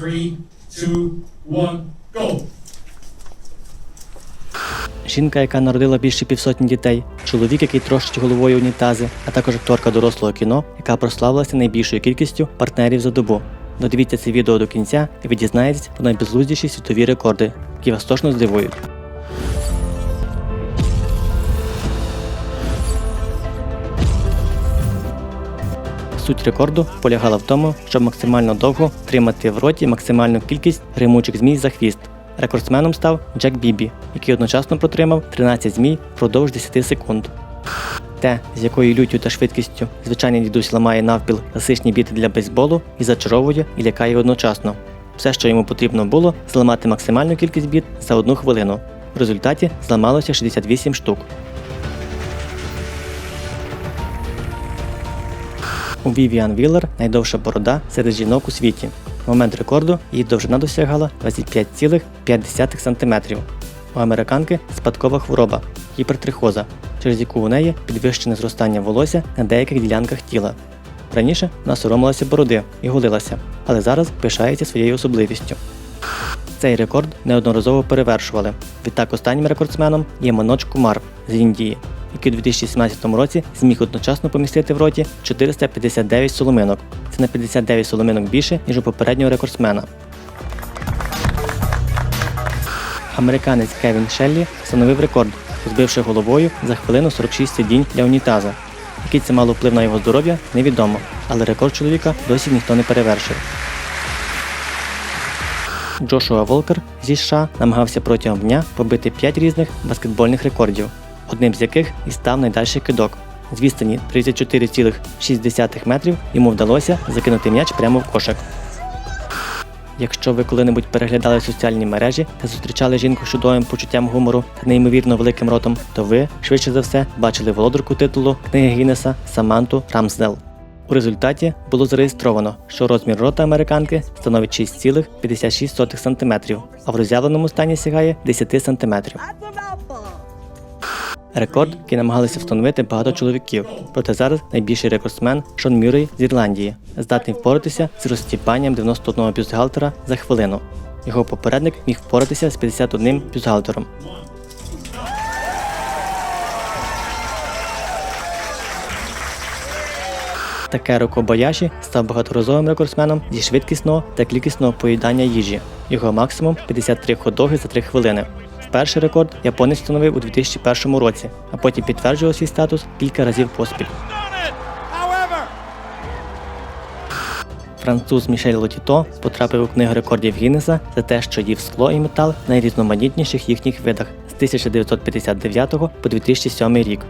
Three, two, one, go. Жінка, яка народила більше півсотні дітей, чоловік, який трощить головою унітази, а також акторка дорослого кіно, яка прославилася найбільшою кількістю партнерів за добу. Додивіться це відео до кінця, і ви дізнаєтесь про найбезлуздіші світові рекорди, які вас точно здивують. Суть рекорду полягала в тому, щоб максимально довго тримати в роті максимальну кількість гримучих змій за хвіст. Рекордсменом став Джек Бібі, який одночасно протримав 13 змій впродовж 10 секунд. Те, з якою люттю та швидкістю звичайний дідусь ламає навпіл класичні біти для бейсболу і зачаровує і лякає одночасно. Все, що йому потрібно було, зламати максимальну кількість біт за одну хвилину. В результаті зламалося 68 штук. У Вівіан Віллер найдовша борода серед жінок у світі. В момент рекорду її довжина досягала 25,5 см. У американки спадкова хвороба гіпертрихоза, через яку у неї підвищене зростання волосся на деяких ділянках тіла. Раніше вона соромилася бороди і голилася, але зараз пишається своєю особливістю. Цей рекорд неодноразово перевершували. Відтак останнім рекордсменом є Маноч Кумар з Індії, який у 2017 році зміг одночасно помістити в роті 459 соломинок. Це на 59 соломинок більше, ніж у попереднього рекордсмена. Американець Кевін Шеллі встановив рекорд, розбивши головою за хвилину 46 сидінь для унітаза. Який це мало вплив на його здоров'я, невідомо, але рекорд чоловіка досі ніхто не перевершив. Джошуа Волкер зі США намагався протягом дня побити 5 різних баскетбольних рекордів, одним з яких і став найдальший кидок. З відстані 34,6 метрів йому вдалося закинути м'яч прямо в кошик. Якщо ви коли-небудь переглядали соціальні мережі та зустрічали жінку з чудовим почуттям гумору та неймовірно великим ротом, то ви, швидше за все, бачили володарку титулу книги Гіннеса Саманту Рамсдел. У результаті було зареєстровано, що розмір рота американки становить 6,56 см, а в роззявленому стані сягає 10 см. Рекорд, який намагалися встановити багато чоловіків. Проте зараз найбільший рекордсмен Шон Мюррей з Ірландії, здатний впоратися з розтіпанням 91 бюстгальтера за хвилину. Його попередник міг впоратися з 51 бюстгальтером. Такеро Кобаяші став багаторазовим рекордсменом зі швидкісного та кількісного поїдання їжі. Його максимум 53 ходоги за 3 хвилини. Перший рекорд японець встановив у 2001 році, а потім підтверджував свій статус кілька разів поспіль. Француз Мішель Лотіто потрапив у книгу рекордів Гіннеса за те, що їв скло і метал в найрізноманітніших їхніх видах з 1959 по 2007 рік.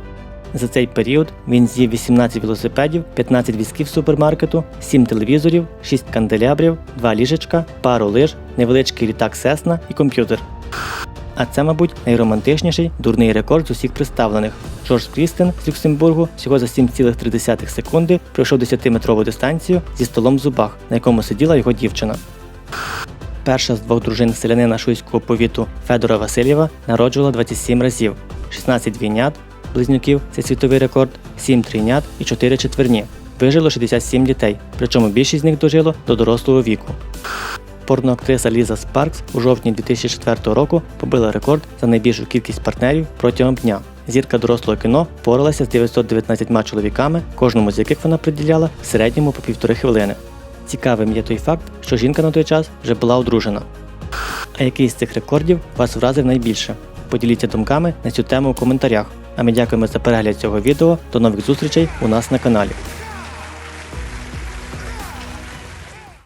За цей період він з'їв 18 велосипедів, 15 візків супермаркету, 7 телевізорів, 6 канделябрів, 2 ліжечка, пару лиж, невеличкий літак Сесна і комп'ютер. А це, мабуть, найромантичніший дурний рекорд з усіх представлених. Джордж Крістен з Люксембургу всього за 7,3 секунди пройшов 10-метрову дистанцію зі столом в зубах, на якому сиділа його дівчина. Перша з двох дружин селянина Шуйського повіту Федора Васильєва народжувала 27 разів, 16 двійнят, близнюків це світовий рекорд, 7 трійнят і 4 четверні. Вижило 67 дітей, причому більшість з них дожило до дорослого віку. Порноактриса Ліза Спаркс у жовтні 2004 року побила рекорд за найбільшу кількість партнерів протягом дня. Зірка дорослого кіно поралася з 919 чоловіками, кожному з яких вона приділяла в середньому по півтори хвилини. Цікавим є той факт, що жінка на той час вже була одружена. А який з цих рекордів вас вразив найбільше? Поділіться думками на цю тему у коментарях. А ми дякуємо за перегляд цього відео. До нових зустрічей у нас на каналі.